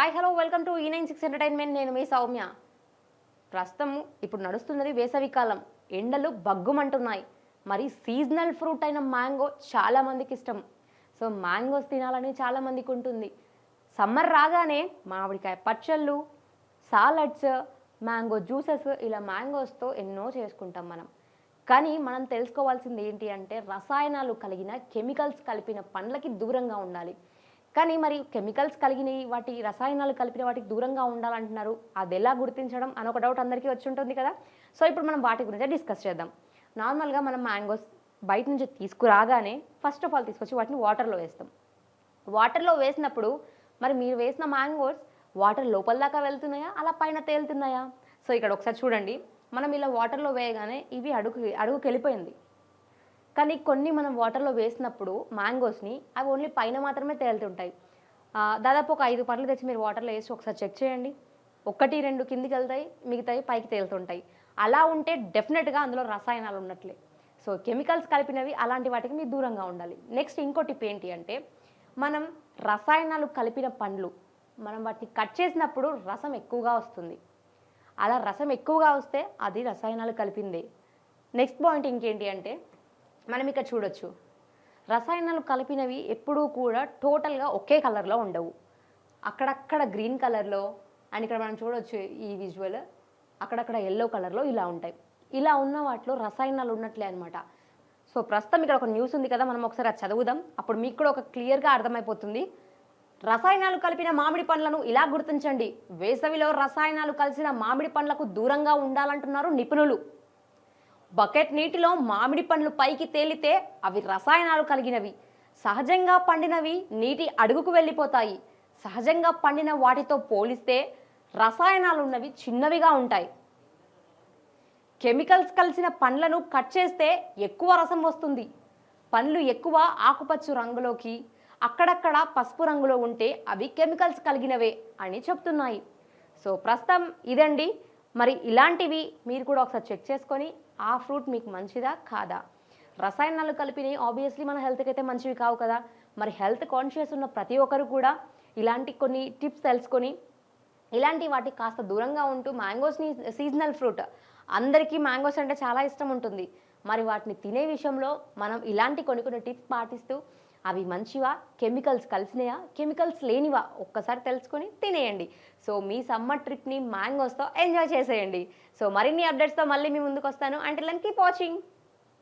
Hi hello welcome to ఈ nine six entertainment నేను మీ సౌమ్య. ప్రస్తుతం ఇప్పుడు నడుస్తున్నది వేసవికాలం ఎండలు బగ్గుమంటున్నాయి మరి సీజనల్ ఫ్రూట్ అయిన మ్యాంగో చాలామందికి ఇష్టం. సో మ్యాంగోస్ తినాలని చాలా మందికి ఉంటుంది. సమ్మర్ రాగానే మామిడికాయ పచ్చళ్ళు సాలడ్స్ మ్యాంగో జ్యూసెస్ ఇలా మ్యాంగోస్తో ఎన్నో చేసుకుంటాం మనం. కానీ మనం తెలుసుకోవాల్సింది ఏంటి అంటే రసాయనాలు కలిగిన కెమికల్స్ కలిపిన పండ్లకి దూరంగా ఉండాలి. కానీ మరి కెమికల్స్ కలిగిన వాటి రసాయనాలు కలిపిన వాటికి దూరంగా ఉండాలంటున్నారు. అది ఎలా గుర్తించడం అని ఒక డౌట్ అందరికీ వచ్చి ఉంటుంది కదా. సో ఇప్పుడు మనం వాటి గురించి డిస్కస్ చేద్దాం. నార్మల్గా మనం మ్యాంగోస్ బయట నుంచి తీసుకురాగానే ఫస్ట్ ఆఫ్ ఆల్ తీసుకొచ్చి వాటిని వాటర్లో వేస్తాం. వాటర్లో వేసినప్పుడు మరి మీరు వేసిన మ్యాంగోస్ వాటర్ లోపల దాకా వెళ్తున్నాయా? అలా పైన తేలుతున్నాయా? సో ఇక్కడ ఒకసారి చూడండి. మనం ఇలా వాటర్లో వేయగానే ఇవి అడుగు అడుగుకి వెళ్ళిపోయింది. కానీ కొన్ని మనం వాటర్లో వేసినప్పుడు మ్యాంగోస్ని అవి ఓన్లీ పైన మాత్రమే తేలుతుంటాయి. దాదాపు ఒక ఐదు పండ్లు తెచ్చి మీరు వాటర్లో వేసి ఒకసారి చెక్ చేయండి. ఒకటి రెండు కిందికి వెళ్తాయి మిగతాయి పైకి తేలుతుంటాయి. అలా ఉంటే డెఫినెట్గా అందులో రసాయనాలు ఉన్నట్లే. సో కెమికల్స్ కలిపినవి అలాంటి వాటికి మీరు దూరంగా ఉండాలి. నెక్స్ట్ ఇంకో టిప్ ఏంటి అంటే మనం రసాయనాలు కలిపిన పండ్లు మనం వాటిని కట్ చేసినప్పుడు రసం ఎక్కువగా వస్తుంది. అలా రసం ఎక్కువగా వస్తే అది రసాయనాలు కలిపిందే. నెక్స్ట్ పాయింట్ ఇంకేంటి అంటే మనం ఇక్కడ చూడొచ్చు. రసాయనాలు కలిపినవి ఎప్పుడూ కూడా టోటల్గా ఒకే కలర్లో ఉండవు. అక్కడక్కడ గ్రీన్ కలర్లో అండ్ ఇక్కడ మనం చూడొచ్చు ఈ విజువల్ అక్కడక్కడ ఎల్లో కలర్లో ఇలా ఉంటాయి. ఇలా ఉన్న వాటిలో రసాయనాలు ఉన్నట్లే అనమాట సో ప్రస్తుతం ఇక్కడ ఒక న్యూస్ ఉంది కదా మనం ఒకసారి అది చదువుదాం. అప్పుడు మీకు కూడా ఒక క్లియర్గా అర్థమైపోతుంది. రసాయనాలు కలిపిన మామిడి పండ్లను ఇలా గుర్తించండి. వేసవిలో రసాయనాలు కలిసిన మామిడి పండ్లకు దూరంగా ఉండాలంటున్నారు నిపుణులు. బకెట్ నీటిలో మామిడి పండ్లు పైకి తేలితే అవి రసాయనాలు కలిగినవి. సహజంగా పండినవి నీటి అడుగుకు వెళ్ళిపోతాయి. సహజంగా పండిన వాటితో పోలిస్తే రసాయనాలు ఉన్నవి చిన్నవిగా ఉంటాయి. కెమికల్స్ కలిసిన పండ్లను కట్ చేస్తే ఎక్కువ రసం వస్తుంది. పండ్లు ఎక్కువ ఆకుపచ్చ రంగులోకి అక్కడక్కడ పసుపు రంగులో ఉంటే అవి కెమికల్స్ కలిగినవే అని చెప్తున్నాయి. సో ప్రస్తుతం ఇదండి. మరి ఇలాంటివి మీరు కూడా ఒకసారి చెక్ చేసుకొని ఆ ఫ్రూట్ మీకు మంచిదా కాదా? రసాయనాలు కలిపినవి ఆబ్వియస్లీ మన హెల్త్కి అయితే మంచివి కావు కదా. మరి హెల్త్ కాన్షియస్ ఉన్న ప్రతి ఒక్కరు కూడా ఇలాంటి కొన్ని టిప్స్ తెలుసుకొని ఇలాంటి వాటికి కాస్త దూరంగా ఉంటూ మ్యాంగోస్ని సీజనల్ ఫ్రూట్ అందరికీ మ్యాంగోస్ అంటే చాలా ఇష్టం ఉంటుంది. మరి వాటిని తినే విషయంలో మనం ఇలాంటి కొన్ని కొన్ని టిప్స్ పాటిస్తూ అవి మంచివా? కెమికల్స్ కలిసినయా? కెమికల్స్ లేనివా? ఒక్కసారి తెలుసుకొని తినేయండి. సో మీ సమ్మర్ ట్రిప్ని మ్యాంగోస్తో ఎంజాయ్ చేసేయండి. సో మరిన్ని అప్డేట్స్తో మళ్ళీ మీ ముందుకు వస్తాను అంటే కీప్ వాచింగ్